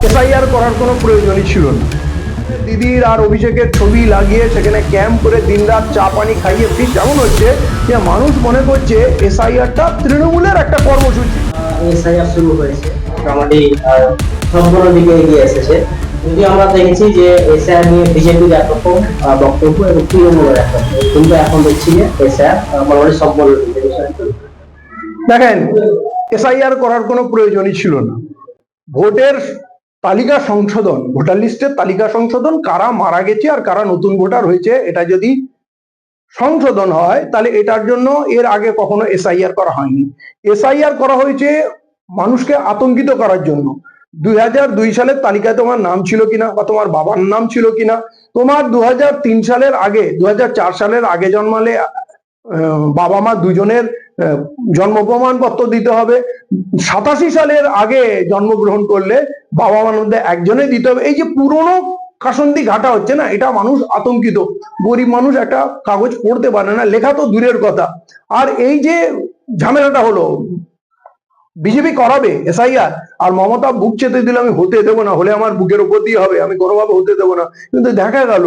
FIR করার কোনো প্রয়োজনই ছিল না। দিদির আর অভিষেকের ছবি লাগিয়ে সেখানে ক্যাম্প করে দিনরাত চা পানি খাইয়ে ফিস এমন হচ্ছে যে মানুষ মনে করছে এসআইআরটা তৃণমূলের একটা কর্মসূচি। এসআইআর শুরু হয়েছে। মোটামুটি সম্পূর্ণ দিকে এগিয়ে এসেছে। যদি আমরা দেখেছি যে এসআইআর নিয়ে বিজেপির একরকম বক্তব্য এবং তৃণমূলের একরকম কিন্তু এখন দেখছি যে এসআইআর মোটামুটি সম্পূর্ণ দেখেন এসআইআর করার কোনো প্রয়োজনই ছিল না। ভোটের তালিকা সংশোধন, ভোটার লিস্টের তালিকা সংশোধন, কারা মারা গেছে আর কারা নতুন ভোটার হয়েছে, এটা যদি সংশোধন হয়, তাহলে এটার জন্য এর আগে কখনো এসআইআর করা হয়নি। এসআইআর করা হয়েছে মানুষকে আতঙ্কিত করার জন্য। দুই হাজার দুই সালের তালিকায় তোমার নাম ছিল কিনা বা তোমার বাবার নাম ছিল কিনা, তোমার দু হাজার তিন সালের আগে দু হাজার চার সালের আগে জন্মালে বাবা মা দুজনের জন্ম প্রমাণপত্র দিতে হবে। সাতাশি সালের আগে জন্মগ্রহণ করলে বাবা মার মধ্যে একজনে দিতে হবে। এই যে পুরনো কাসন্দি ঘাটা হচ্ছে না, এটা মানুষ আতঙ্কিত। গরিব মানুষ একটা কাগজ পড়তে পারে না, লেখা তো দূরের কথা। আর এই যে ঝামেলাটা হলো বিজেপি করাবে এসআইআর আর মমতা বুক চেতে দিলে, আমি হতে দেবো না, হলে আমার বুকের উপর দিয়ে হবে, আমি কোনোভাবে হতে দেবো না। কিন্তু দেখা গেল,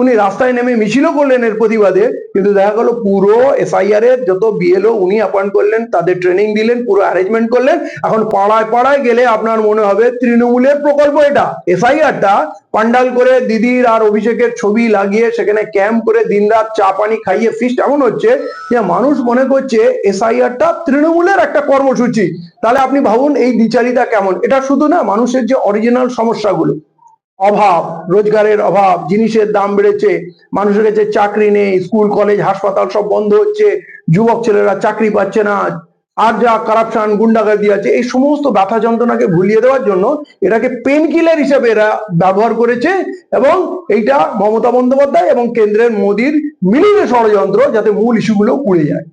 উনি রাস্তায় নেমে মিছিলও করলেন এর প্রতিবাদে, কিন্তু দেখা গেল পুরো এসআইআর এর যত বিএলও উনি অ্যাপয়েন্ট করলেন, তাদের ট্রেনিং দিলেন, পুরো অ্যারেঞ্জমেন্ট করলেন। এখন পাড়ায় পাড়ায় গেলে আপনার মনে হবে তৃণমূলের প্রকল্প এটা এসআইআরটা পান্ডাল করে দিদির আর অভিষেকের ছবি লাগিয়ে সেখানে ক্যাম্প করে দিনরাত চা পানি খাইয়ে ফিস্ট এমন হচ্ছে যে মানুষ মনে করছে এসআইআরটা তৃণমূলের একটা কর্মসূচি। তাহলে আপনি ভাবুন এই দ্বিচারিতা কেমন? এটা শুধু না, মানুষের যে অরিজিনাল সমস্যাগুলো, অভাব, রোজগারের অভাব, জিনিসের দাম বেড়েছে, মানুষের কাছে চাকরি নেই, স্কুল, কলেজ, হাসপাতাল সব বন্ধ হচ্ছে, যুবক ছেলেরা চাকরি পাচ্ছে না আর যা কারাপশন গুন্ডাগার্দি আছে, এই সমস্ত ব্যথা যন্ত্রণাকে ভুলিয়ে দেওয়ার জন্য এটাকে পেন কিলার হিসেবে এরা ব্যবহার করেছে এবং এইটা মমতা বন্দ্যোপাধ্যায় এবং কেন্দ্রের মোদীর মিলিত ষড়যন্ত্র যাতে মূল ইস্যুগুলো উড়ে যায়।